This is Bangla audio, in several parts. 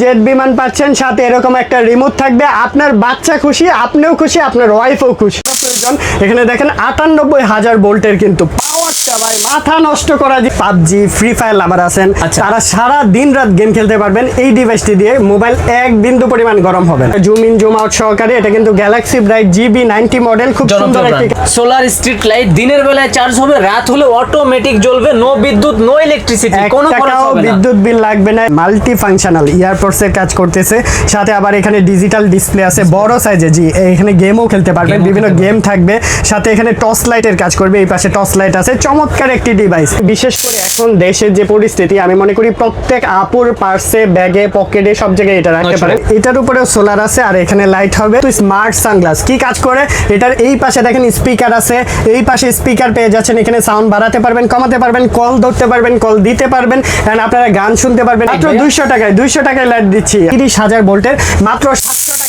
জেট বিমান পাচ্ছেন, সাথে এরকম একটা রিমোট থাকবে। আপনার বাচ্চা খুশি, আপনিও খুশি, আপনার ওয়াইফও খুশি। প্রয়োজন এখানে দেখেন আটানব্বই হাজার ভোল্টের কিন্তু ভাই মাথা নষ্ট করা পাবজি ফ্রি ফায়ার লাভার আছেন আচ্ছা। তারা সারা দিন রাত গেম খেলতে পারবেন। এই ডিভাইসটি দিয়ে মোবাইল এক বিন্দু পরিমাণ গরম হবে না। জুম ইন জুম আউট সহকারে এটা কিন্তু galaxy bright GB ninety model খুব সুন্দর একটি সোলার স্ট্রিট লাইট দিনের বেলায় চার্জ হবে রাত হলে অটোমেটিক জ্বলবে নো বিদ্যুৎ নো ইলেকট্রিসিটি কোনো খরচ টাকাও হবে বিদ্যুৎ বিল লাগবে না। মাল্টি ফাংশনাল এর কাজ করতেছে। সাথে আবার এখানে ডিজিটাল ডিসপ্লে আছে বড় সাইজে জি এখানে গেমও খেলতে পারবেন। বিভিন্ন গেম থাকবে। সাথে এখানে টর্চ লাইটের কাজ করবে এই পাশে টর্চ লাইট আছে। চমৎকার একটি ডিভাইস বিশেষ করে এখন দেশের যে পরিস্থিতি আমি মনে করি প্রত্যেক আপুর পার্সে ব্যাগে পকেটে সব জায়গায় এটা রাখতে আচ্ছা। পারেন। এটার উপরেও সোলার আছে আর এখানে লাইট হবে। তো স্মার্ট সানগ্লাস কি কাজ করে? এটার এই পাশে দেখেন স্পিকার আছে। এই পাশে স্পিকার পেয়ে যাচ্ছেন। এখানে সাউন্ড বাড়াতে পারবেন কমাতে পারবেন কল ধরতে পারবেন কল দিতে পারবেন and আপনারা গান শুনতে পারবেন। মাত্র? দুইশো টাকায় দুইশো টাকায় লাইট দিচ্ছি। তিরিশ হাজার ভোল্টের মাত্র সাতশো টাকার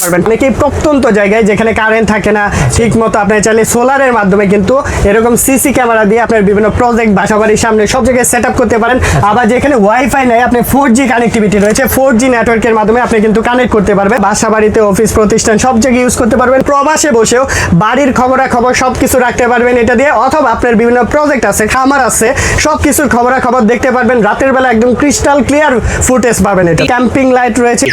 পারবেন। অনেকেই প্রত্যন্ত জায়গায় যেখানে কারেন্ট থাকে না ঠিক মতো আপনি চাইলে সোলারের মাধ্যমে কিন্তু এরকম সিসি ক্যামেরা দিয়ে আপনার বিভিন্ন প্রজেক্ট বাসা বাড়ির সামনে সব জায়গায় সেট করতে পারেন। আবার যেখানে ওয়াইফাই নেই আপনি ফোর জি কানেক্টিভিটি রয়েছে ফোর জি নেটওয়ার্কের মাধ্যমে আপনি কিন্তু কানেক্ট করতে পারবেন। বাসা বাড়িতে অফিস প্রতিষ্ঠান সব জায়গায় ইউজ করতে পারবেন। প্রবাসে বসেও বাড়ির খবরাখবর সব কিছু রাখতে পারবেন এটা দিয়ে অথবা আপনার বিভিন্ন প্রজেক্ট আছে খামার আছে সব কিছুর খবরাখবর দেখতে পারবেন। রাতের বেলা একদম ক্রিস্টাল ক্লিয়ার ফুটেজ পাবেন এটা। ক্যাম্পিং লাইট রয়েছে।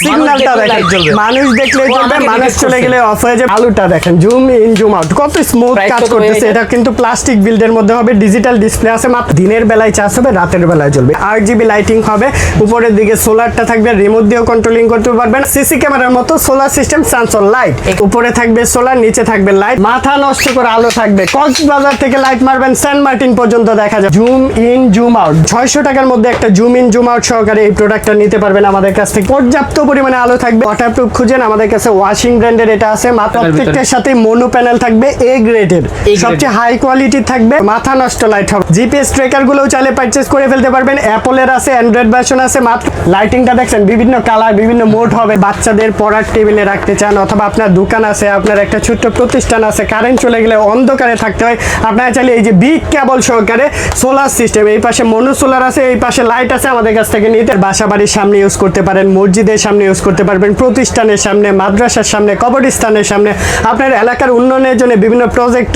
সিগন্যালটা জ্বলবে। মানুষ দেখলে আমাকে মানুষ চলে গেলে অফ হয়ে যাবে। আলুটা দেখেন জুম ইন জুম আউট কত স্মুথ কাজ করতেছে। এটা? কিন্তু প্লাস্টিক বিল্ডের মধ্যে হবে ডিজিটাল ডিসপ্লে আছে মাত্র। দিনের বেলায় চার্জ হবে রাতের বেলায় জ্বলবে আট জিবি লাইটিং হবে উপরের দিকে সোলারটা থাকবে রিমোট দিয়েও কন্ট্রোলিং করতে পারবেন। সিসি ক্যামেরার মতো সোলার সিস্টেম সেন্সর লাইট উপরে থাকবে সোলার নিচে থাকবে লাইট মাথা নষ্ট করে আলো থাকবে। কক্সবাজার থেকে লাইট মারবেন সেন্ট মার্টিন পর্যন্ত দেখা যায় জুম ইন জুম আউট ছয়শো টাকার মধ্যে একটা জুম ইন জুম আউট সহকারে এই প্রোডাক্টটা নিতে পারবেন আমাদের কাছ থেকে। পর্যাপ্ত পরিমাণে আলো থাকবে। ওয়াটারপ্রুফ খুঁজেন আমাদের কাছে ওয়াশিং ব্র্যান্ডের এটা আছে। প্রত্যেকটার সাথে মনো প্যানেল থাকবে এ গ্রেডের সবচেয়ে হাই কোয়ালিটি থাকবে মাথা নষ্ট লাইট হবে। জিপিএস ট্রেকার গুলোও চাইলে পারচেস করে ফেলতে পারবেন। অ্যাপলের আছে অ্যান্ড্রয়েড ভার্সন আছে মাত্র লাইটিংটা দেখছেন বিভিন্ন কালার বিভিন্ন মোড হবে। বাচ্চাদের পড়ার টেবিলে রাখতে চান অথবা আপনার দোকান আছে আপনার একটা ছোট্ট প্রতিষ্ঠান আছে কারেন্ট চলে গেলে অন্ধকারে থাকতে হয়। আপনারা চাইলে এই যে বিগ কেবল সহকারে সোলার সিস্টেম এই পাশে মনো সোলার আছে এই পাশে লাইট আছে আমাদের কাছ থেকে নিতে। বাসা বাড়ির সামনে ইউজ করতে পারেন মসজিদের সামনে ইউজ করতে পারবেন প্রতিষ্ঠানের সামনে। মাদ্রাসার সামনে কবরস্থানের সামনে আপনার এলাকার উন্নয়নের জন্য বিভিন্ন প্রজেক্ট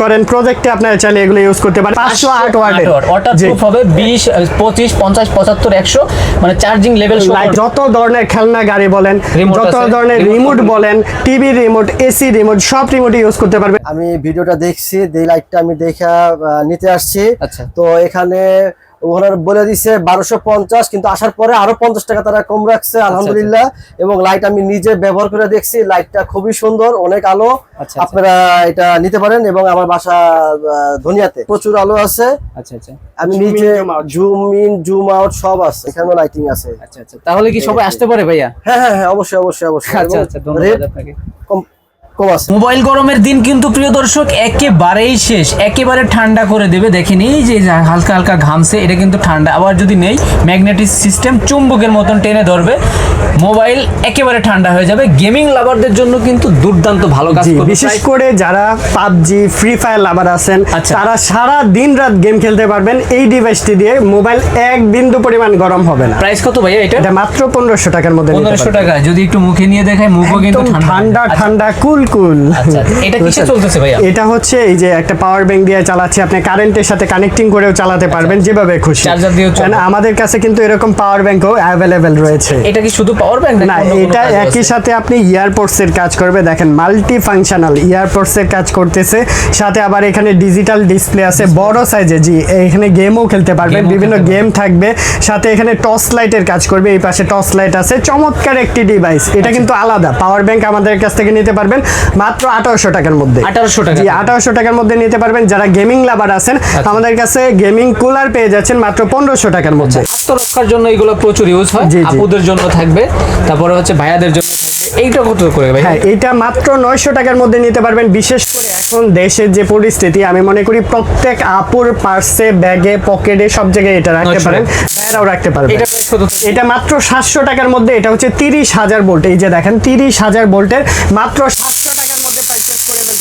করেন প্রজেক্টে আপনারা চাইলে এগুলো ইউজ করতে পারেন। পাঁচশো আট ওয়ার্ডে। ওয়াটার প্রুফ হবে বিশ পঁচিশ পঞ্চাশ পঁচাত্তর একশো মানে চার্জিং লেভেল লাইট যত ধরনের খেলনা গাড়ি বলেন যত ধরনের রিমোট বলেন টিভি রিমোট এসি রিমোট সব রিমোট ইউজ করতে পারবে আমি ভিডিওটা দেখছি এই লাইটটা আমি দেখা নিতে আসছি। আচ্ছা। তো এখানে ওনার বলে দিছে বারোশো পঞ্চাশ কিন্তু আসার পরে আরও পঞ্চাশ টাকা তারা কম রাখছে আলহামদুলিল্লাহ। এবং লাইট আমি নিজে ব্যবহার করে দেখছি লাইটটা খুবই সুন্দর অনেক আলো। আচ্ছা, আচ্ছা। আপনারা এটা নিতে পারেন এবং আমার বাসা ধনিয়াতে প্রচুর আলো আছে। আচ্ছা আচ্ছা। আমি নিজে জুম ইন জুম আউট সব আছে এখানে লাইটিং আছে। আচ্ছা আচ্ছা। তাহলে কি সবাই আসতে পারে ভাইয়া? হ্যাঁ হ্যাঁ হ্যাঁ অবশ্যই অবশ্যই অবশ্যই। আচ্ছা আচ্ছা ধন্যবাদ আপনাকে। আছে। মোবাইল গরমের দিন কিন্তু প্রিয় দর্শক একেবারেই শেষ। একেবারে ঠান্ডা করে দেবে। দেখেন এই যে হালকা হালকা ঘামছে এটা কিন্তু ঠান্ডা। আবার যদি নেই ম্যাগনেটিক সিস্টেম চুম্বকের মতন টেনে ধরবে। মোবাইল একেবারে ঠান্ডা হয়ে যাবে। গেমিং লাভারদের জন্য কিন্তু দুর্দান্ত ভালো কাজ করবে। বিশেষ করে যারা পাবজি ফ্রি ফায়ার লাভার আছেন আচ্ছা। তারা সারা দিন রাত গেম খেলতে পারবেন। এই ডিভাইসটি দিয়ে মোবাইল এক বিন্দু পরিমাণ গরম হবে না। প্রাইস কত ভাইয়া এটা? এটা মাত্র পনেরোশো টাকার মধ্যে পনেরোশো। টাকা যদি একটু মুখে নিয়ে দেখায় মুখও কিন্তু ঠান্ডা। ঠান্ডা আচ্ছা, ঠান্ডা কুল কুল আচ্ছা, এটা কিসে চলতেছে ভাইয়া? এটা হচ্ছে এই যে একটা পাওয়ার ব্যাংক দিয়ে চালাচ্ছি আপনি কারেন্টের সাথে কানেক্টিং করেও চালাতে পারবেন যেভাবে খুশি। চার্জার দিয়েও আমাদের কাছে কিন্তু এরকম পাওয়ার ব্যাংকও অ্যাভেলেবেল রয়েছে। এটা কি শুধু পাওয়ার ব্যাংক না এটা একই সাথে আপনি এর কাজ করবে দেখেন মাল্টি ফাংশনাল এর কাজ করতেছে সাথে আবার এখানে ডিজিটাল ডিসপ্লে আছে বড় সাইজে জি এখানে গেমও খেলতে পারবেন বিভিন্ন গেম থাকবে সাথে এখানে টর্চ লাইটের কাজ করবে এই পাশে টর্চ লাইট আছে চমৎকার একটি ডিভাইস আচ্ছা। এটা কিন্তু আলাদা পাওয়ার ব্যাংক আমাদের কাছ থেকে নিতে পারবেন মাত্র আঠারোশো টাকার মধ্যে। 1800 টাকা। আঠারোশো টাকার মধ্যে নিতে পারবেন যারা গেমিং লাভার আছেন। আচ্ছা। আমাদের কাছে গেমিং কুলার পেয়ে যাচ্ছেন মাত্র পনেরোশো টাকার মধ্যে। আত্মরক্ষার জন্য এগুলো প্রচুর ইউজ হয়। আপুদের জন্য থাকবে তারপরে হচ্ছে ভাইয়াদের জন্য এইটা কত করে ভাই হ্যাঁ এটা মাত্র নয়শো টাকার মধ্যে নিতে পারবেন। বিশেষ করে এখন দেশের যে পরিস্থিতি আমি মনে করি প্রত্যেক আপুর পার্সে ব্যাগে পকেটে সব জায়গায় এটা রাখতে পারেন। মেয়েরাও রাখতে পারবে এটা প্রাইস কত? এটা মাত্র 700 টাকার মধ্যে এটা হচ্ছে 30000 ভোল্ট এই যে দেখেন 30000 ভোল্টের মাত্র 700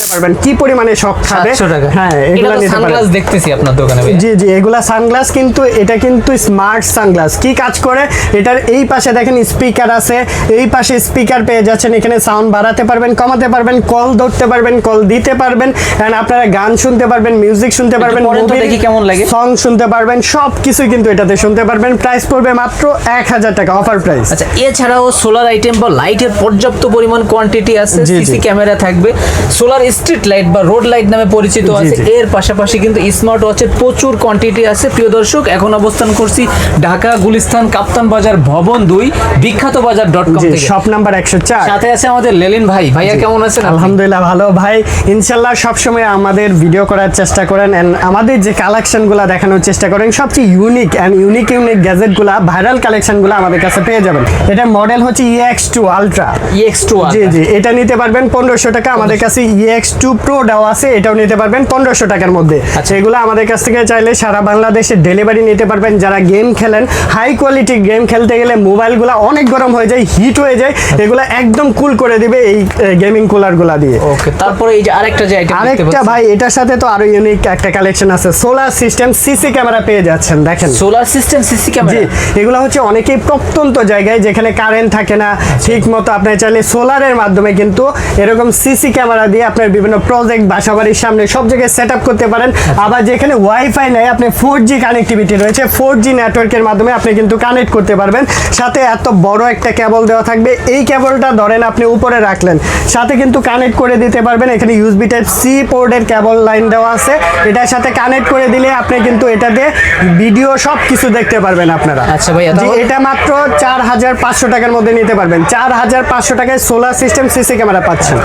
নিতে পারবেন। কি পরিমাণে শখ খাবে? হ্যাঁ এগুলো সানগ্লাস দেখতেছি আপনার দোকানে জি জি এগুলা সানগ্লাস কিন্তু এটা কিন্তু স্মার্ট সানগ্লাস। কি কাজ করে? এটার এই পাশে দেখেন স্পিকার আছে। এই পাশে স্পিকার পেয়ে যাচ্ছেন। এখানে সাউন্ড বাড়াতে পারবেন কমাতে পারবেন কল ধরতে পারবেন কল দিতে পারবেন এন্ড আপনারা গান শুনতে পারবেন মিউজিক শুনতে পারবেন দেখি কেমন লাগে। সং শুনতে পারবেন সব কিছুই কিন্তু এটাতে শুনতে পারবেন। প্রাইস পড়বে মাত্র এক হাজার টাকা অফার প্রাইস আচ্ছা এছাড়াও সোলার আইটেম বা লাইটের পর্যাপ্ত পরিমাণ কোয়ান্টিটি আছে। সিসি ক্যামেরা থাকবে। সোলার স্ট্রিট লাইট বা রোড লাইট নামে পরিচিত আছে। এর পাশাপাশি কিন্তু স্মার্ট ওয়াচের প্রচুর কোয়ান্টিটি আছে। প্রিয় দর্শক এখন অবস্থান করছি ঢাকা গুলিস্তান কাপ্তান বাজার ভবন দুই বিখ্যাত বাজার ডট কম শপ নাম্বার একশো চার। সাথে আছে আমাদের লেলিন ভাই। ভাইয়া কেমন আছেন আলহামদুলিল্লাহ ভালো। ভাই ইনশাল্লাহ সবসময় আমাদের ভিডিও করার চেষ্টা করেন এন্ড আমাদের যে কালেকশনগুলো দেখানোর চেষ্টা করেন সবচেয়ে ইউনিক অ্যান্ড ইউনিক ইউনিক গ্যাজেটগুলো ভাইরাল কালেকশনগুলো আমাদের কাছে পেয়ে যাবেন। এটা মডেল হচ্ছে ইএক্স টু আলট্রা EX2 জি জি এটা নিতে পারবেন পনেরোশো টাকা। আমাদের কাছে ইএক্স টু প্রো দেওয়া আছে এটাও নিতে পারবেন পনেরোশো টাকার মধ্যে। আচ্ছা। এগুলো আমাদের কাছ থেকে চাইলে সারা বাংলাদেশে ডেলিভারি নিতে পারবেন। যারা গেম খেলেন হাই কোয়ালিটি গেম খেলতে গেলে মোবাইলগুলো অনেক গরম হয়ে যায় হিট হয়ে যায় এগুলো একদম কুল করে দিবে এই গেমিং কুলারগুলো দিয়ে। ওকে তারপরে এই যে আরেকটা যে আইটেম আরেকটা ভাই এটার সাথে তো আরও ইউনিক একটা কালেকশন আছে সোলার সিস্টেম সিসি ক্যামেরা পেয়ে যাচ্ছেন দেখেন। সোলার সিস্টেম সিসি জি ক্যামেরা এগুলো হচ্ছে অনেকেই প্রত্যন্ত জায়গায় যেখানে কারেন্ট থাকে না ঠিক মতো আপনি চাইলে সোলারের মাধ্যমে কিন্তু এরকম সিসি ক্যামেরা দিয়ে আপনার বিভিন্ন প্রজেক্ট বাসাবাড়ির সামনে সব জায়গায় সেট করতে পারেন। আবার যেখানে ওয়াইফাই নেই আপনি ফোর জি কানেক্টিভিটি রয়েছে ফোর জি নেটওয়ার্কের মাধ্যমে আপনি কিন্তু কানেক্ট করতে পারবেন। সাথে এত বড় একটা কেবল দেওয়া থাকবে এই কেবলটা ধরেন আপনি উপরে রাখলেন সাথে কিন্তু কানেক্ট করে দিতে পারবেন। এখানে ইউএসবি টাইপ সি পোর্টের কেবল লাইন দেওয়া আছে এটার সাথে কানেক্ট করে দিলে আপনি কিন্তু এটা দিয়ে ভিডিও সব কিছু দেখতে পারবেন আপনারা। আচ্ছা ভাইয়া, জি, এটা মাত্র চার হাজার পাঁচশো টাকার মধ্যে নিতে পারবেন। চার হাজার পাঁচশো টাকায় সোলার সিস্টেম সিসি ক্যামেরা পাচ্ছেন।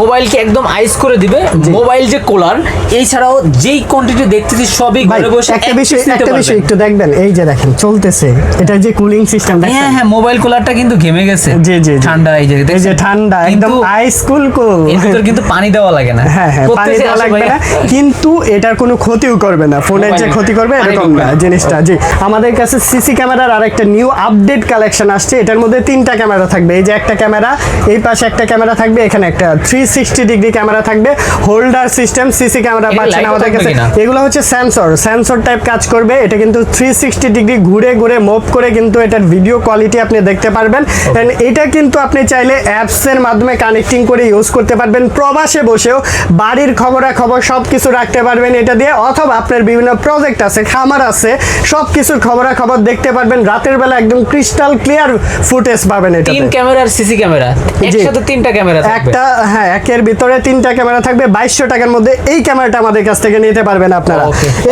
মোবাইলকে একদম আইস করে দিবে মোবাইল যে কোলার এছাড়াও যেই কোয়ান্টিটি দেখতেছি সবই ঘরে বসে একটা বিষয় একটা বিষয় একটু দেখবেন এই যে দেখেন চলতেছে। এটা যে কুলিং সিস্টেম হ্যাঁ হ্যাঁ মোবাইল কুলারটা কিন্তু ঘেমে গেছে। জি জি। ঠান্ডা এই যে এই যে ঠান্ডা একদম আইস কুল কুল এর কিন্তু পানি দেওয়া লাগে না। হ্যাঁ হ্যাঁ পানি দেওয়া লাগবে না। কিন্তু এটার কোনো ক্ষতিও করবে না। ফোনের যে ক্ষতি করবে এরকম না না। জিনিসটা। জি আমাদের কাছে সিসি ক্যামেরার আরেকটা নিউ আপডেট কালেকশন আসছে। এটার মধ্যে তিনটা ক্যামেরা থাকবে। এই যে একটা ক্যামেরা এই পাশে একটা ক্যামেরা থাকবে এখানে একটা থ্রি সিক্সটি ডিগ্রি ক্যামেরা থাকবে। হোল্ডার সিস্টেম সিসি ক্যামেরা পাচ্ছেন আমাদের কাছে। এগুলো হচ্ছে সেন্সর সেন্সর টাইপ কাজ করবে। এটা কিন্তু থ্রি সিক্সটি ডিগ্রি ঘুরে ঘুরে মুভ করে কিন্তু এটার ভিডিও কোয়ালিটি আপনি দেখতে পারবেন। And এটা কিন্তু আপনি চাইলে অ্যাপস এর মাধ্যমে কানেক্টিং করে ইউজ করতে পারবেন। প্রবাসে বসেও বাড়ির খবরাখবর সব কিছু রাখতে পারবেন এটা দিয়ে। অথবা আপনার বিভিন্ন প্রজেক্ট আছে খামার আছে সব কিছুর খবরাখবর দেখতে পারবেন। রাতের বেলা একদম ক্রিস্টাল ক্লিয়ার ফুটেজ পাবেন এটা তিন ক্যামেরা আর সিসি ক্যামেরা একসাথে তিনটা ক্যামেরা একটা হ্যাঁ একের ভিতরে তিনটা ক্যামেরা থাকবে বাইশশো টাকার মধ্যে এই ক্যামেরাটা আমাদের কাছ থেকে নিতে পারবেন আপনারা।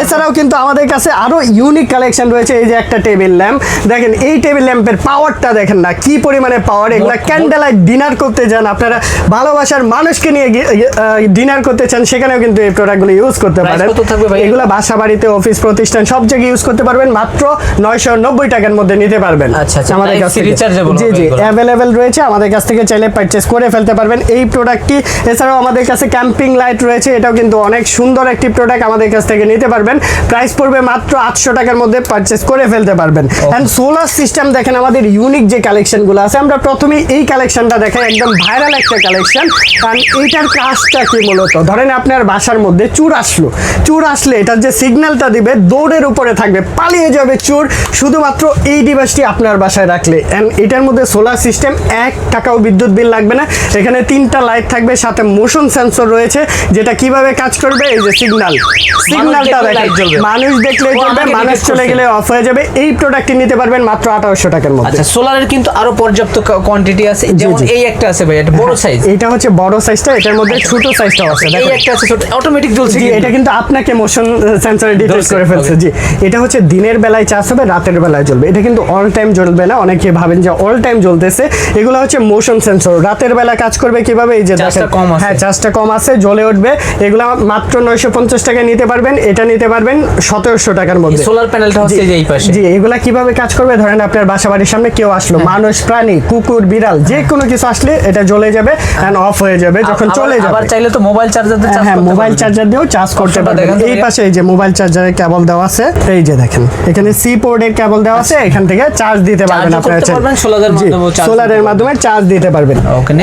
এছাড়াও কিন্তু আমাদের কাছে আরও ইউনিক কালেকশন রয়েছে এই যে একটা টেবিল ল্যাম্প দেখেন এই টেবিল ল্যাম্পের পাওয়ারটা দেখেন না কি পরিমাণে পাওয়ার এগুলা ক্যান্ডেল লাইট ডিনার করতে যান আপনারা ভালোবাসার মানুষকে নিয়ে ডিনার করতে চান সেখানেও কিন্তু এই প্রোডাক্টগুলো ইউজ করতে পারেন? এগুলো বাসা বাড়িতে অফিস প্রতিষ্ঠান সব জায়গায় ইউজ করতে পারবেন মাত্র নয়শো নব্বই টাকার মধ্যে নিতে পারবেন। আচ্ছা, আচ্ছা, আমাদের কাছ থেকে। জি জি অ্যাভেলেবেল রয়েছে আমাদের কাছ থেকে চাইলে পারচেস করে ফেলতে পারবেন। এই প্রোডাক্টটি এছাড়াও আমাদের কাছে ক্যাম্পিং লাইট রয়েছে এটাও কিন্তু অনেক সুন্দর একটি প্রোডাক্ট আমাদের কাছ থেকে নিতে পারবেন। প্রাইস পড়বে মাত্র আটশো টাকার মধ্যে পারচেস করে ফেলতে পারবেন। অ্যান্ড সোলার সিস্টেম দেখেন আমাদের ইউনিক যে কালেকশনগুলো আছে আমরা প্রথমেই এই কালেকশনটা দেখাই একদম ভাইরাল একটা কালেকশন কারণ এইটার কাজটা কি মূলত? ধরেন আপনার বাসার মধ্যে চুর আসলো। চুর আসলে এটার যে সিগন্যালটা দিবে দৌড়ের উপরে থাকবে পালিয়ে যাবে চোর। শুধুমাত্র এই ডিভাইসটি আপনার বাসায় রাখলে। অ্যান্ড এটার মধ্যে সোলার সিস্টেম এক টাকাও বিদ্যুৎ বিল লাগবে না। এখানে তিনটা লাইট থাকবে সাথে মোশন সেন্সর রয়েছে যেটা কীভাবে কাজ করবে এই যে সিগন্যাল সিগন্যালটা light জ্বলবে। মানুষ দেখলে চলবে মানুষ চলে গেলে অফ হয়ে যাবে। এই প্রোডাক্টটি নিতে পারবেন মাত্র আঠারোশো টাকার মধ্যে। আচ্ছা সোলারের কিন্তু আরও পর্যাপ্ত কোয়ান্টিটি আছে। যেমন এই একটা আছে ভাই এটা বড় সাইজ এটা হচ্ছে বড় সাইজটা এটার মধ্যে ছোট সাইজটাও আছে এই একটা আছে ছোট অটোমেটিক জ্বলছে। এটা কিন্তু আপনাকে মোশন সেন্সরে ডিটেক্ট করে ফেলছে জি। এটা হচ্ছে দিনের বেলায় চার্জ হবে রাতের বেলায় জ্বলবে। এটা কিন্তু অল টাইম জ্বলবে না অনেকে ভাবেন যে অল টাইম জ্বলতেছে। এগুলো হচ্ছে মোশন সেন্সর রাতের বেলা কাজ করবে কীভাবে? এই যে দেখেন। কম হ্যাঁ চার্জটা কম আছে জ্বলে উঠবে। এগুলো মাত্র নয়শো পঞ্চাশ টাকায় নিতে পারবেন এটা নিতে পারবেন সতেরোশো টাকার মধ্যে। সোলার প্যানেলটা হচ্ছে এই যে পাশে। জি এগুলা কীভাবে কাজ করবে? ধরেন আপনার বাসা বাড়ির সামনে কেউ আসলো হ্যাঁ। মানুষ প্রাণী কুকুর বিড়াল যে কোনো কিছু আসলে এটা জ্বলে যাবে এন্ড অফ হয়ে যাবে যখন চলে যাবে। আবার চাইলে তো মোবাইল চার্জার দিয়ে হ্যাঁ মোবাইল চার্জার দিয়েও চার্জ করতে পারবেন। এই পাশে এই যে মোবাইল চার্জারের কেবল দেওয়া আছে এই যে দেখেন এখানে সি পোর্টের কেবল দেওয়া আছে এখান থেকে চার্জ দিতে পারবেন আপনারা সোলারের মাধ্যমে চার্জ দিতে পারবেন।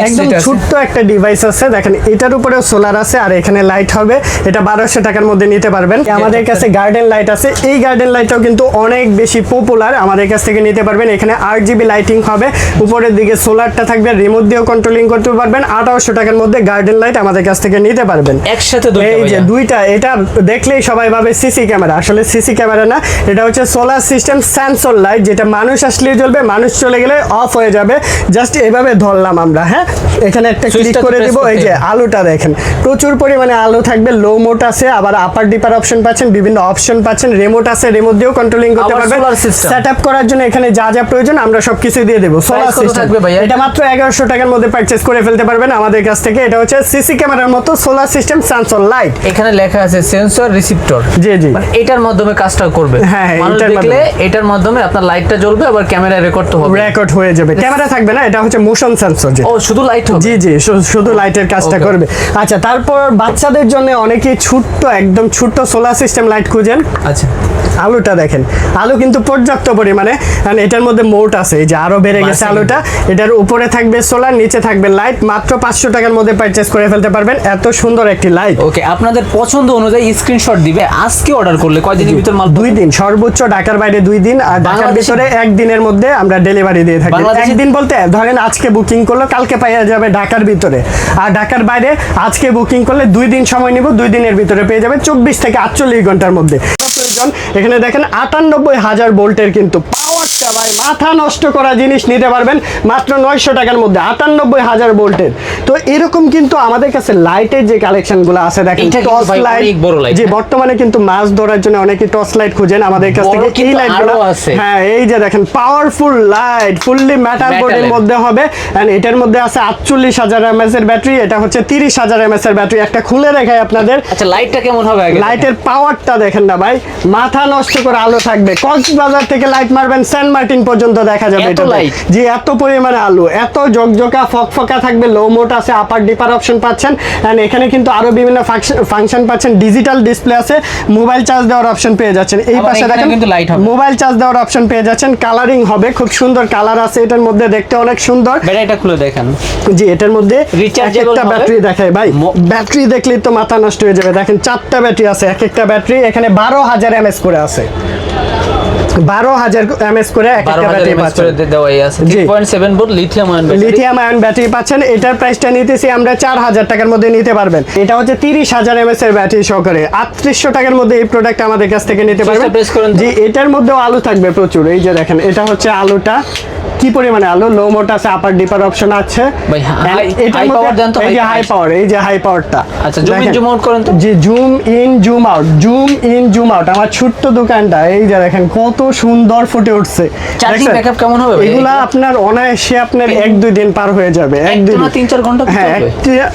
একদম ছোট্ট একটা ডিভাইস আছে দেখেন এটার এটার উপরে সোলার আছে আর এখানে লাইট হবে। এটা বারোশো টাকার মধ্যে নিতে পারবেন। আমাদের কাছে গার্ডেন লাইট আছে। এই গার্ডেন লাইটটাও কিন্তু অনেক বেশি পপুলার আমাদের কাছ থেকে নিতে পারবেন। এখানে আট জিবি লাইটিং হবে। উপরের দিকে সোলারটা থাকবে। রিমোট দিয়েও কন্ট্রোলিং করতে পারবেন। আঠারোশো টাকার মধ্যে গার্ডেন লাইট আমাদের কাছ থেকে নিতে পারবেন। একসাথে দুইটা এই যে দুইটা এটা দেখলেই সবাই ভাবে সিসি ক্যামেরা আসলে সিসি ক্যামেরা না। এটা হচ্ছে সোলার সিস্টেম সেন্সর লাইট যেটা মানুষ আসলেই জ্বলবে মানুষ চলে গেলে অফ হয়ে যাবে। জাস্ট এভাবে ধরলাম আমরা হ্যাঁ? এখানে একটা ক্লিক করে দিব এই যে আলোটা দেখেন। প্রচুর পরিমাণে আলো থাকবে লো মোট আছে আবার আপার ডিপার অপশন পাচ্ছেন বিভিন্ন অপশন পাচ্ছেন রিমোট আছে রিমোট দিয়েও কন্ট্রোলিং করতে পারবেন। সেট আপ করার জন্য এখানে যা যা প্রয়োজন আমরা সবকিছু দিয়ে দেবো। Solar system? এটা মাত্র এগারোশো টাকার মধ্যে পারচেস করে ফেলতে পারবেন আমাদের কাছ থেকে। এটা হচ্ছে সিসি ক্যামেরার মতো সোলার সিস্টেম সেন্সর লাইট এখানে লেখা আছে সেন্সর রিসিপ্টর জি জি। মানে এটার মাধ্যমে কাজটা করবে। হ্যাঁ, হ্যাঁ, দেখলে মাধ্যমে। এটার মাধ্যমে আপনার লাইটটা জ্বলবে আবার ক্যামেরা রেকর্ড তো হবে। রেকর্ড হয়ে যাবে। ক্যামেরা থাকবে না এটা হচ্ছে মোশন সেন্সর ও শুধু লাইট জি জি শুধু লাইটের কাজটা করবে। আচ্ছা তারপর বাচ্চাদের জন্য অনেকেই ছোট্ট একদম ছোট্ট সোলার সিস্টেম লাইট খুঁজেন। আচ্ছা। আলুটা দেখেন। আলু কিন্তু পর্যাপ্ত পরিমাণে কারণ এটার মধ্যে মোট আছে এই যে আরও বেড়ে গেছে আলুটা। এটার উপরে থাকবে সোলার নিচে থাকবে লাইট মাত্র পাঁচশো টাকার মধ্যে পারচেস করে ফেলতে পারবেন। এত সুন্দর একটি লাইট ওকে আপনাদের পছন্দ অনুযায়ী স্ক্রিনশট দিবে। আজকে অর্ডার করলে কয়দিনের ভিতর মাল দুই দিন সর্বোচ্চ ঢাকার বাইরে দুই দিন আর ঢাকার ভিতরে একদিনের মধ্যে আমরা ডেলিভারি দিয়ে থাকি। একদিন বলতে ধরেন আজকে বুকিং করল কালকে পাইয়া যাবে। ঢাকার ভিতরে। আর ঢাকার বাইরে আজকে বুকিং করলে দুই দিন সময় নিব, দুই দিনের ভিতরে পেয়ে যাবে চব্বিশ থেকে আটচল্লিশ ঘণ্টার মধ্যে। প্রয়োজন এখানে দেখেন আটানব্বই হাজার ভোল্টের কিন্তু পাওয়ারটা ভাই মাথা নষ্ট করা জিনিস নিতে পারবেন মাত্র নয়শো টাকার মধ্যে আটানব্বই হাজার ভোল্টের। তো এরকম কিন্তু আমাদের কাছে লাইটের যে কালেকশনগুলো আছে দেখেন টর্চ লাইট হ্যাঁ? বর্তমানে কিন্তু মাছ ধরার জন্য অনেকে টর্চ লাইট খুঁজেন। আমাদের কাছ থেকে এই। হ্যাঁ এই যে দেখেন পাওয়ারফুল লাইট ফুললি মেটাল বোর্ডের মধ্যে হবে। এন্ড এটার মধ্যে আছে আটচল্লিশ হাজার এমএস এর ব্যাটারি এটা হচ্ছে তিরিশ হাজার এমএস এর ব্যাটারি একটা খুলে রেখায় আপনাদের। আচ্ছা লাইটটা কেমন হবে লাইটের পাওয়ারটা দেখেন না ভাই মাথা নষ্ট করে আলো থাকবে। কক্সবাজার থেকে লাইট মারবেন সেন্ট মার্টিন পর্যন্ত দেখা যাবে? জি এত পরিমাণে আলো এত জকজকা ফকফকা থাকবে লো মোট আছে আপার ডিপার অপশন পাচ্ছেন। এন্ড এখানে কিন্তু আরও বিভিন্ন ফাংশন পাচ্ছেন। ডিজিটাল ডিসপ্লে আছে মোবাইল চার্জ দেওয়ার অপশন পেয়ে যাচ্ছেন। এই পাশে দেখেন। মোবাইল চার্জ দেওয়ার অপশন পেয়ে যাচ্ছেন। কালারিং হবে খুব সুন্দর কালার আছে এটার মধ্যে দেখতে অনেক সুন্দর। ব্যাটারিটা খুলে দেখেন। জি এটার মধ্যে একটা ব্যাটারি দেখায়। ভাই ব্যাটারি দেখলেই তো মাথা নষ্ট হয়ে যাবে। দেখেন চারটা ব্যাটারি আছে এক একটা ব্যাটারি এখানে বারো হাজার এমএস করে আছে। বারো হাজার এমএস করে এক একটা ব্যাটারি পাচ্ছেন। দেওয়াই আছে। Three point seven volt lithium ion lithium ion battery পাচ্ছেন। এটার প্রাইসটা নিতেছি আমরা চার হাজার টাকার মধ্যে নিতে পারবেন। এটা হচ্ছে তিরিশ হাজার এর ব্যাটারি সহকারে। আটত্রিশশো টাকার মধ্যে এই প্রোডাক্ট আমাদের কাছ থেকে নিতে পারবেন। জি এটার মধ্যেও আলু থাকবে প্রচুর। এই যে দেখেন এটা হচ্ছে আলুটা। কি পরিমাণে আলো? লো মোট আছে আপার ডিপার অপশন আছে। ভাই, hi- And এটার high মধ্যে- power দেন তো, এই যে হাই পাওয়ার এই যে হাই পাওয়ারটা আচ্ছা, zoom in, zoom out করেন তো। জি zoom in zoom out zoom in zoom out আমার ছোট্ট দোকানটা এই যে দেখেন কত সুন্দর ফুটে উঠছে। দেখছেন? backup কেমন হবে? এগুলা আপনার অনায়াসে আপনার এক দুই দিন পার হয়ে যাবে। এক দুই দিন। তিন চার ঘণ্টা হ্যাঁ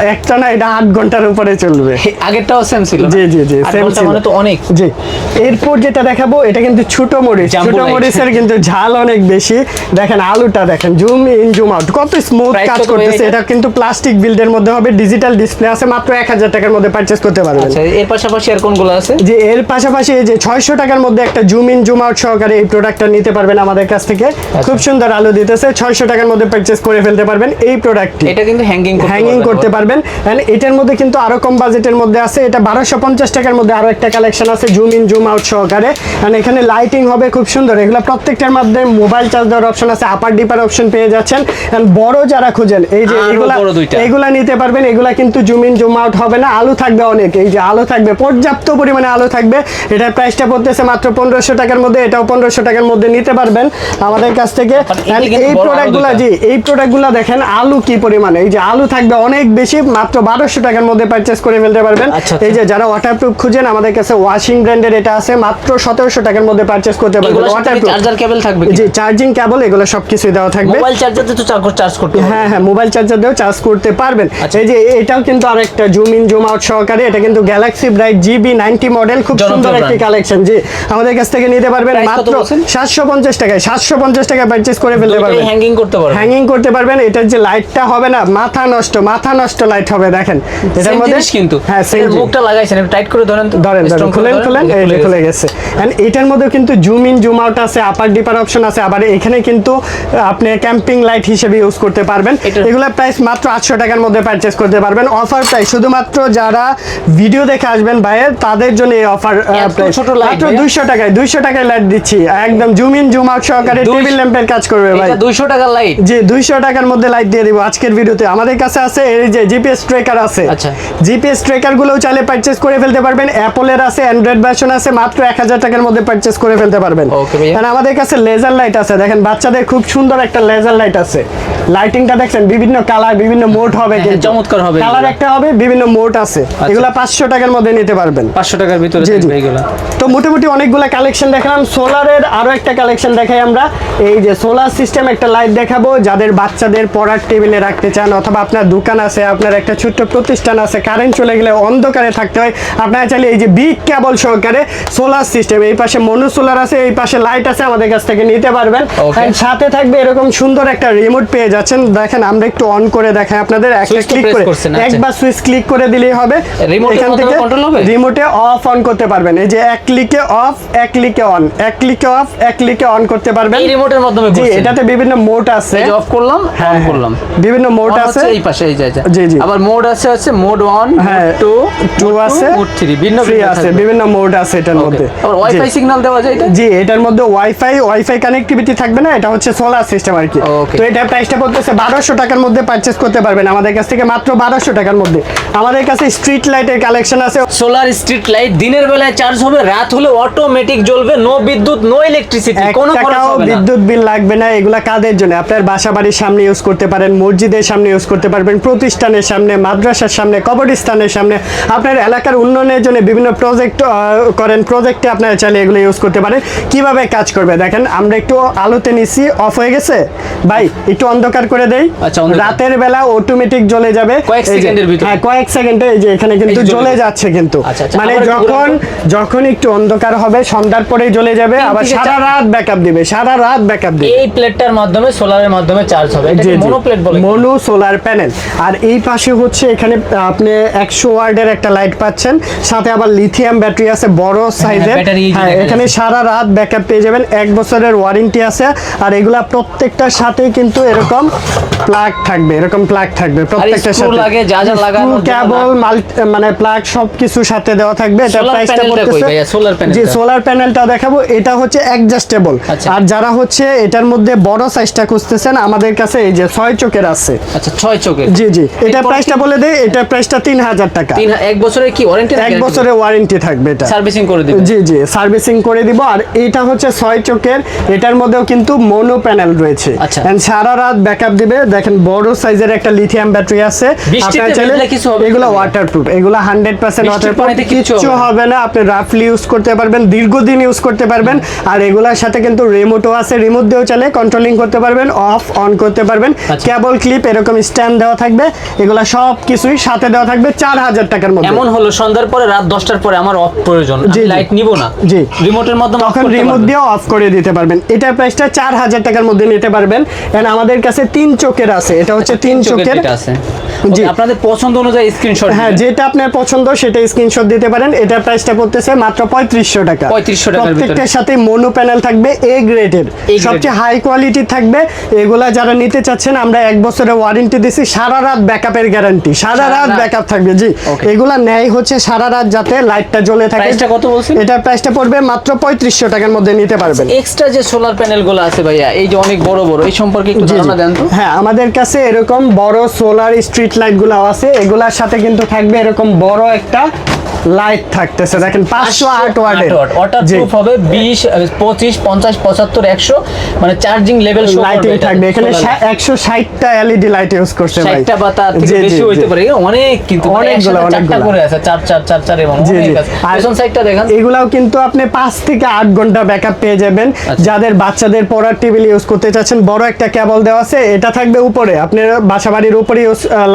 একটা- না এটা আট ঘণ্টার উপরে চলবে। আগেরটাও সেম ছিল জি জি জি ঘণ্টা ছিল। মানে তো অনেক। জি এরপর যেটা দেখাবো এটা কিন্তু ছোট মরিচ। ছোট। মরিচের কিন্তু ঝাল অনেক বেশি। দেখেন আলুটা দেখেন জুম ইন জুম আউট কত স্মুথ কাজ করতেছে। এটা? কিন্তু প্লাস্টিক বিল্ডের মধ্যে হবে ডিজিটাল ডিসপ্লে আছে মাত্র এক হাজার টাকার মধ্যে পারচেস করতে পারবেন। আচ্ছা এর পাশাপাশি আর কোনগুলো আছে? যে এর পাশাপাশি এই যে ছয়শো টাকার মধ্যে একটা জুম ইন জুম আউট সহকারে এই প্রোডাক্টটা নিতে পারবেন আমাদের কাছ থেকে। আচ্ছা। খুব সুন্দর আলো দিতেছে ছয়শো টাকার মধ্যে পারচেস করে ফেলতে পারবেন এই প্রোডাক্টটি এটা কিন্তু হ্যাঙ্গিং হ্যাঙ্গিং করতে পারবেন। এন্ড এটার মধ্যে কিন্তু আরও কম বাজেটের মধ্যে আছে। এটা বারোশো পঞ্চাশ টাকার মধ্যে আরও একটা কালেকশন আছে জুম ইন জুম আউট সহকারে। এন্ড এখানে লাইটিং হবে খুব সুন্দর। এগুলো প্রত্যেকটার মাধ্যমে মোবাইল চার্জ দেওয়ার অপশন আছে আপার ডিপার অপশন পেয়ে যাচ্ছেন। এন্ড বড় যারা খুঁজেন এই যে এগুলা এগুলা নিতে পারবেন এগুলা কিন্তু জুম ইন জুম আউট হবে না। আলো থাকবে অনেক। এই যে আলো থাকবে পর্যাপ্ত পরিমাণে আলো থাকবে। এটার প্রাইসটা পড়তেছে মাত্র পনেরোশো টাকার মধ্যে। এটাও পনেরোশো টাকার মধ্যে নিতে পারবেন আমাদের কাছ থেকে। এই প্রোডাক্টগুলা জি এই প্রোডাক্টগুলো দেখেন আলু কি পরিমাণে? এই যে আলু থাকবে অনেক বেশি মাত্র বারোশো টাকার মধ্যে পারচেস করে ফেলতে পারবেন। আচ্ছা, আচ্ছা। এই যে যারা ওয়াটারপ্রুফ খুঁজেন আমাদের কাছে ওয়াশিং ব্র্যান্ডের এটা আছে মাত্র সতেরোশো টাকার মধ্যে পারচেস করতে পারবেন। ওয়াটারপ্রুফ চার্জার কেবল থাকবে জি চার্জিং কেবল এগুলো সবকিছুই দেওয়া থাকবে। মোবাইল চার্জার দিয়ে তো চার্জ করতে হ্যাঁ হ্যাঁ মোবাইল চার্জার দিয়েও চার্জ করতে পারবেন। আচ্ছা। এই যে এটাও কিন্তু আরেকটা জুম ইন জুম আউট সহকারে। এটা কিন্তু galaxy bright GB ninety model খুব সুন্দর একটি কালেকশন জি আমাদের কাছ থেকে নিতে পারবেন মাত্র? সাতশো পঞ্চাশ টাকায়। সাতশো পঞ্চাশ টাকায় পারচেস করে ফেলতে পারবেন। হ্যাঙ্গিং করতে পারবে হ্যাঙ্গিং করতে পারবেন। এটার যে লাইটটা হবে না মাথা নষ্ট মাথা নষ্ট লাইট হবে দেখেন। এটার মধ্যে কিন্তু। হ্যাঁ সেম মুখটা লাগাইছেন টাইট করে ধরেন ধরেন ধরেন খুলেন খুলেন এই খুলে। গেছে। এন্ড এটার মধ্যে কিন্তু জুম ইন জুম আউট আছে আপার ডিপার অপশন আছে। আবার এখানে কিন্তু আপনি ক্যাম্পিং লাইট হিসেবে ইউজ করতে পারবেন। এগুলোর প্রাইস মাত্র আটশো টাকার মধ্যে পারচেস করতে পারবেন। অফার প্রাইস শুধুমাত্র যারা ভিডিও দেখে আসবেন ভাইয়ের তাদের জন্য এই অফার ছোট মাত্র দুইশো টাকায় দুইশো টাকায় লাইট দিচ্ছি। একদম জুম ইন জুম আউট সহকারে টেবিল ল্যাম্পের কাজ করবে ভাই। 200 টাকার লাইট জি দুইশো টাকার মধ্যে লাইট দিয়ে দিব আজকের ভিডিওতে আমাদের কাছে আছে এই যে জিপিএস ট্রেকার আছে। আচ্ছা। জিপিএস ট্রেকারগুলো চাইলে পারচেস করে ফেলতে পারবেন। অ্যাপলের আছে অ্যান্ড্রয়েড ভার্সন আছে মাত্র এক হাজার টাকার মধ্যে পারচেস করে ফেলতে পারবেন। আমাদের কাছে লেজার লাইট আছে। দেখেন বাচ্চাদের খুব সুন্দর একটা লেজার লাইট আছে। লাইটিংটা দেখছেন বিভিন্ন কালার বিভিন্ন মোড হবে হ্যাঁ, কিন্তু। চমৎকার হবে কালার একটা হবে বিভিন্ন মোড আছে। এগুলা পাঁচশো টাকার মধ্যে নিতে পারবেন। 500 টাকার ভিতরে এগুলো। তো মোটামুটি অনেকগুলো কালেকশন দেখালাম। সোলারের আরও একটা কালেকশন দেখাই আমরা। এই যে সোলার সিস্টেম একটা লাইট দেখাবো। যাদের বাচ্চাদের পড়ার টেবিলে রাখতে চান অথবা আপনার দোকান আছে আপনার একটা ছোট্ট প্রতিষ্ঠান আছে কারেন্ট চলে গেলে অন্ধকারে থাকতে হয়। আপনারা চাইলে এই যে বিগ কেবল সহকারে সোলার সিস্টেম এই পাশে মনো সোলার আছে এই পাশে লাইট আছে আমাদের কাছ থেকে নিতে পারবেন. সাথে থাকবে এরকম সুন্দর একটা রিমোট পেয়ে যাচ্ছেন দেখেন আমরা একটু অন করে দেখাই আপনাদের। একটা ক্লিক করে আচ্ছা। একবার সুইচ ক্লিক করে দিলেই হবে। এর এখান থেকে? রিমোটে অফ অন করতে পারবেন। এই যে এক ক্লিকে অফ এক ক্লিকে অন এক ক্লিকে অফ এক ক্লিকে অন করতে পারবেন। এই রিমোটের মাধ্যমে জি এটাতে বিভিন্ন মোড আছে। অফ করলাম হ্যাঁ, অন হ্যাঁ। করলাম। বিভিন্ন মোড আছে। এই পাশে এই যে জি, জি। আবার মোড আছে আছে মোড 1 হ্যাঁ, 2 টু আছে। মোড 3 ভিন্ন ভিন্ন আছে বিভিন্ন মোড আছে এটার মধ্যে। আবার ওয়াইফাই জি। সিগন্যাল দেওয়া যায় এটা? জি এটার মধ্যে ওয়াইফাই ওয়াইফাই কানেক্টিভিটি থাকবে না এটা হচ্ছে সোলার সিস্টেম আর কি। তো এটা প্রাইসটা পড়তেছে বারোশো টাকার মধ্যে পারচেস করতে পারবেন। আমাদের কাছ থেকে মাত্র বারোশো টাকার মধ্যে। আমাদের কাছে স্ট্রিট লাইটের কালেকশন আছে। সোলার স্ট্রিট লাইট দিনের বেলায় চার্জ হবে রাত হলে অটোমেটিক জ্বলবে নো বিদ্যুৎ নো ইলেকট্রিসিটি কোনো টাকাও বিদ্যুৎ বিল লাগবে না এগুলা কাদের জন্য? আপনার বাসা বাড়ির সামনে ইউজ করতে পারেন মসজিদের সামনে ইউজ করতে পারবেন প্রতিষ্ঠানের সামনে মাদ্রাসার সামনে কবরস্থানের সামনে। আপনার এলাকার উন্নয়নের জন্য বিভিন্ন প্রজেক্ট করেন প্রজেক্টে আপনারা চাইলে এগুলো ইউজ করতে পারেন। কীভাবে কাজ করবে? দেখেন আমরা একটু আলোতে নিছি অফ হয়ে গেছে? ভাই একটু অন্ধকার করে দেই। আচ্ছা, রাতের বেলা অটোমেটিক জ্বলে যাবে। কয়েক সেকেন্ডের ভিতরে। হ্যাঁ কয়েক সেকেন্ডে এই যে এখানে কিন্তু জ্বলে যাচ্ছে কিন্তু। আচ্ছা, আচ্ছা, মানে যখন যখন একটু অন্ধকার হবে সন্ধ্যার পরেই জ্বলে যাবে আবার সারা রাত ব্যাকআপ দিবে সারা রাত ব্যাকআপ দিবে। এই প্লেটটার মাধ্যমে সোলারের মাধ্যমে চার্জ হবে। এটা মনো প্লেট বলে? মনো সোলার প্যানেল আর এই পাশে হচ্ছে এখানে আপনি একশো ওয়ার্ডের একটা লাইট পাচ্ছেন। সাথে আবার লিথিয়াম ব্যাটারি আছে বড় সাইজের battery এই যে হ্যাঁ এখানে সারা রাত ব্যাকআপ পেয়ে যাবেন। এক বছরের ওয়ারেন্টি আছে। আর এগুলা প্রত্যেকটার সাথেই কিন্তু এরকম প্লাগ থাকবে এরকম প্লাগ থাকবে প্রত্যেকটার screw সাথে। লাগে, যা যা জন্য কেবল মানে প্লাগ সব কিছু সাথে দেওয়া থাকবে এটা প্রাইসটা পড়তেছে। ভাইয়া? Solar জি সোলার প্যানেলটা দেখাবো এটা হচ্ছে অ্যাডজাস্টেবল আচ্ছা। আর যারা হচ্ছে এটার মধ্যে বড় সাইজটা খুঁজতেছেন আমাদের কাছে এই যে ছয় চোখের আছে। আচ্ছা ছয় চোখের। জি জি এটা প্রাইসটা বলে দেই এটা প্রাইসটা তিন হাজার টাকা। তিন এক বছরের কি ওয়ারেন্টি এক বছরের ওয়ারেন্টি থাকবে এটা। সার্ভিসিং করে দিবেন জি জি সার্ভিসিং করে দিব। আর এটা হচ্ছে ছয় চোখের এটার মধ্যেও কিন্তু মনো প্যানেল রয়েছে। আচ্ছা। সারা রাত ব্যাকআপ দিবে। দেখেন বড় সাইজের একটা লিথিয়াম ব্যাটারি আছে। আপনারা চাইলে কিছু এগুলো ওয়াটারপ্রুফ এগুলো হান্ড্রেড পার্সেন্ট বৃষ্টির ওয়াটারপ্রুফ পানিতে কিচ্ছু কিচ্ছু হবে না। আপনি রাফলি ইউজ করতে পারবেন দীর্ঘদিন ইউজ করতে পারবেন। আর এগুলোর সাথে কিন্তু রিমোটও আছে রিমোট দিয়েও চাইলে কন্ট্রোলিং করতে পারবেন অফ অন করতে পারবেন। আচ্ছা। কেবল ক্লিপ এরকম স্ট্যান্ড দেওয়া থাকবে এগুলো সব কিছুই সাথে দেওয়া থাকবে চার হাজার টাকার মধ্যে। এমন হলো সন্ধ্যার পরে রাত দশটার পরে আমার অফ প্রয়োজন। লাইট নিব না। জি। রিমোটের মাধ্যমে তখন রিমোট দিয়ে অফ করে দিতে পারবেন। এটার প্রাইসটা চার হাজার টাকার মধ্যে নিতে পারবেন। And আমাদের কাছে তিন চোখের আছে। এটা হচ্ছে তিন চোখের আছে। জি। আপনাদের পছন্দ অনুযায়ী স্ক্রিনশট হ্যাঁ যেটা আপনার পছন্দ সেটা স্ক্রিনশট দিতে পারেন। এটার প্রাইসটা পড়তেছে মাত্র পঁয়ত্রিশশো টাকা। 3500 টাকার ভিতরে। প্রত্যেকটার সাথে মনো প্যানেল থাকবে এ গ্রেডের সবচেয়ে হাই কোয়ালিটি থাকবে। এগুলা যারা নিতে চাচ্ছেন আমরা এক বছরের ওয়ারেন্টি দিছি সারা রাত ব্যাকআপের গ্যারান্টি সারা রাত? ব্যাকআপ থাকবে জি। এগুলা নেয় হচ্ছে সারা রাত যাতে লাইটটা জ্বলে থাকে। Price টা কত বলছেন? এটার প্রাইসটা পড়বে মাত্র পঁয়ত্রিশশো টাকার মধ্যে নিতে পারবেন। এক্সট্রা যে সোলার প্যানেলগুলো আছে ভাইয়া এই যে অনেক বড় বড় এই সম্পর্কে একটু। ধারণা দেন। তো হ্যাঁ আমাদের কাছে এরকম বড় সোলার স্ট্রিট লাইটগুলো আছে। এগুলার সাথে কিন্তু থাকবে এরকম বড় একটা লাইট থাকতেছে। দেখেন পাঁচশো আট ওয়াটার প্রুফ হবে বিশ পঁচিশ পঞ্চাশ পঁচাত্তর একশো মানে চার্জিং লেভেল লাইটিং থাকবে। এখানে একশো ষাটটা এলইডি লাইট ইউজ করছে ষাটটা বা তার থেকে বেশি হইতে পারে। অনেক কিন্তু মানে অনেকগুলো, করে আছে। চার চার চার চার এবং পেছন সাইডটা দেখেন। এগুলাও কিন্তু আপনি পাঁচ থেকে আট ঘণ্টা ব্যাকআপ পেয়ে যাবেন। আচ্ছা। যাদের বাচ্চাদের পড়ার টেবিল ইউজ করতে চাচ্ছেন বড় একটা কেবল দেওয়া আছে। এটা থাকবে উপরে। আপনি বাসা বাড়ির উপরে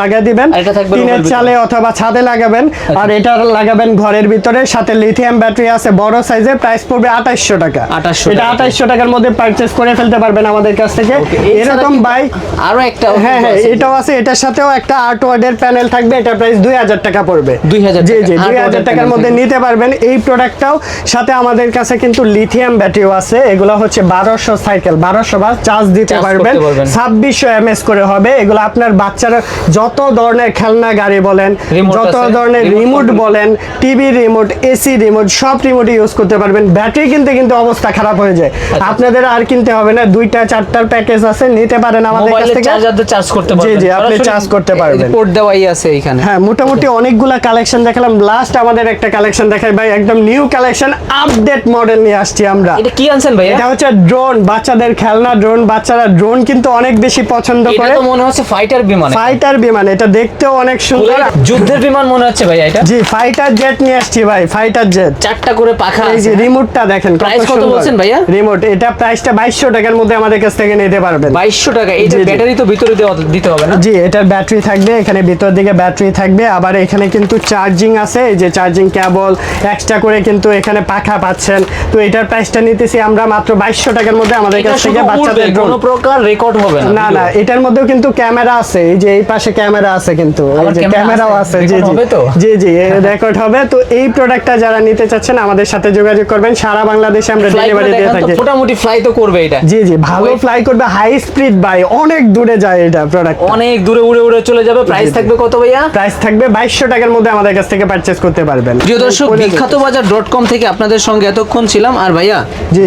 লাগাই দিবেন। টিনের চালে অথবা ছাদে লাগাবেন। আর এটা লাগাবেন ঘরের ভিতরে। সাথে লিথিয়াম ব্যাটারি আছে বড় সাইজের। প্রাইস পড়বে আঠাইশশো টাকা। 2800 এটা টাকা। আঠাইশশো টাকার মধ্যে পারচেস করে ফেলতে পারবেন আমাদের কাছ থেকে। এরকম বাইক আরও একটা হ্যাঁ হ্যাঁ এটাও আছে। এটার সাথেও একটা আর্ট ওয়ার্ডের প্যানেল থাকবে। এটা প্রাইস দুই হাজার টাকা পড়বে। 2000 জি জি art দুই word হাজার এর টাকার মধ্যে নিতে পারবেন। এই প্রোডাক্টটাও সাথে আমাদের কাছে কিন্তু লিথিয়াম ব্যাটারিও আছে। এগুলো হচ্ছে বারোশো সাইকেল বারোশো বা চার্জ দিতে পারবেন। পারবেন। ছাব্বিশশো এমএস করে হবে। এগুলো আপনার বাচ্চারা যত ধরনের খেলনা গাড়ি বলেন যত ধরনের রিমোট বলেন টিভি রিমোট এসি রিমোট সব রিমোট ইউজ করতে পারবেন। ব্যাটারি কিনতে কিন্তু অবস্থা খারাপ হয়ে যায়। আচ্ছা। আপনাদের আর কিনতে হবে না। দুইটা চারটার প্যাকেজ আছে নিতে পারেন আমাদের কাছ থেকে। চার্জ করতে পারবেন জি, আপনি charge করতে পারবেন। পোর্ট দেওয়াই আছে এখানে। হ্যাঁ মোটামুটি অনেকগুলা কালেকশন দেখালাম। লাস্ট আমাদের একটা কালেকশন দেখাই ভাই একদম নিউ কালেকশন আপডেট মডেল নিয়ে আসছি আমরা। এটা কি আনছেন ভাইয়া? এটা হচ্ছে ড্রোন বাচ্চাদের খেলনা ড্রোন বাচ্চারা ড্রোন কিন্তু অনেক বেশি পছন্দ এটা করে। তো মনে হচ্ছে ফাইটার বিমান ফাইটার বিমান এটা দেখতেও অনেক সুন্দর। যুদ্ধের বিমান মনে হচ্ছে ভাই এটা? জি ফাইটার জেট নিয়ে আসছি ভাই ফাইটার জেট চারটা করে পাখা এই যে রিমোটটা দেখেন Price কত বলছেন ভাইয়া? রিমোট এটা প্রাইসটা বাইশশো টাকার মধ্যে আমাদের কাছ থেকে নিতে পারবেন। বাইশশো টাকা এই যে। ব্যাটারি তো ভিতরে দিতে হবে না? জি এটার ব্যাটারি থাকবে এখানে ভিতর দিকে ব্যাটারি থাকবে। আবার এখানে কিন্তু চার্জিং আছে এই যে চার্জিং কেবল এক্সট্রা করে কিন্তু এখানে পাখা পাচ্ছেন। তো এটার প্রাইসটা নিতেছি আমরা মাত্র বাইশশো টাকার মধ্যে আমাদের কাছ থেকে বাচ্চাদের। কোনো প্রকার রেকর্ড হবে না। না না এটার মধ্যেও কিন্তু ক্যামেরা আছে এই যে এই পাশে ক্যামেরা আছে কিন্তু এই যে ক্যামেরাও আছে? জি জি। জি জি রেকর্ড হবে। তো এই প্রোডাক্টটা যারা নিতে চাচ্ছেন আমাদের সাথে যোগাযোগ করবেন। সারা বাংলাদেশে আমরা ডেলিভারি দিয়ে থাকি। মোটামুটি ফ্লাই তো করবে এটা। জি জি ভালো ফ্লাই করবে হাই স্পিড বাই অনেক দূরে যায় এটা প্রোডাক্ট অনেক দূরে উড়ে উড়ে চলে যাবে প্রাইস থাকবে কত ভাইয়া? প্রাইস থাকবে বাইশশো টাকার মধ্যে আমাদের কাছ থেকে পারচেস করতে পারবেন। প্রিয় দর্শক বলে দিতে। বিখ্যাত বাজার ডট কম থেকে আপনাদের সঙ্গে এতক্ষণ ছিলাম। আর ভাইয়া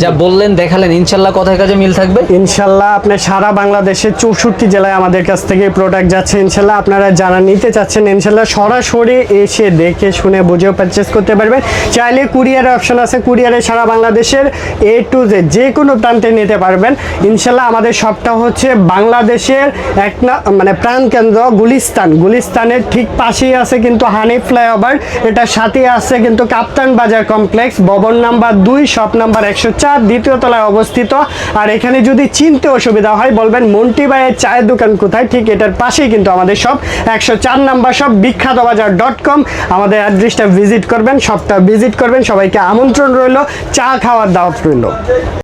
যা বললেন দেখালেন ইনশাল্লাহ কথায় কাজে মিল থাকবে। ইনশাল্লাহ আপনার সারা বাংলাদেশের চৌষট্টি জেলায় আমাদের কাছ থেকে প্রোডাক্ট যাচ্ছে। ইনশাল্লাহ আপনারা যারা নিতে চাচ্ছেন, ইনশাল্লাহ সরাসরি এসে দেখে শুনে বুঝেও পারচেস করতে পারবেন। চাইলে কুরিয়ার অপশন আছে। কুরিয়ারে সারা বাংলাদেশের এ টু জে যে কোনো প্রান্তে নিতে পারবেন। ইনশাল্লাহ আমাদের সবটা হচ্ছে বাংলাদেশের এক না মানে প্রাণকেন্দ্র গুলিস্তান। গুলিস্তানের ঠিক পাশেই আছে কিন্তু হানি ফ্লাইওভার। এটার সাথে আছে কিন্তু কাপ্তান বাজার কমপ্লেক্স। ভবন নাম্বার দুই, শপ নাম্বার একশো চার, দ্বিতীয় তলায় অবস্থিত। আর এখানে যদি চিনতে অসুবিধা হয়, বলবেন মন্টি ভাইয়ের চায়ের দোকান কোথায়? ঠিক এটার পাশেই কিন্তু আমাদের সব একশো চার নাম্বার সব বিখ্যাত বাজার ডট কম আমাদের অ্যাড্রেসটা ভিজিট করবেন সবটা ভিজিট করবেন, সবাইকে আমন্ত্রণ রইল, চা খাওয়ার দাওয়াত রইল।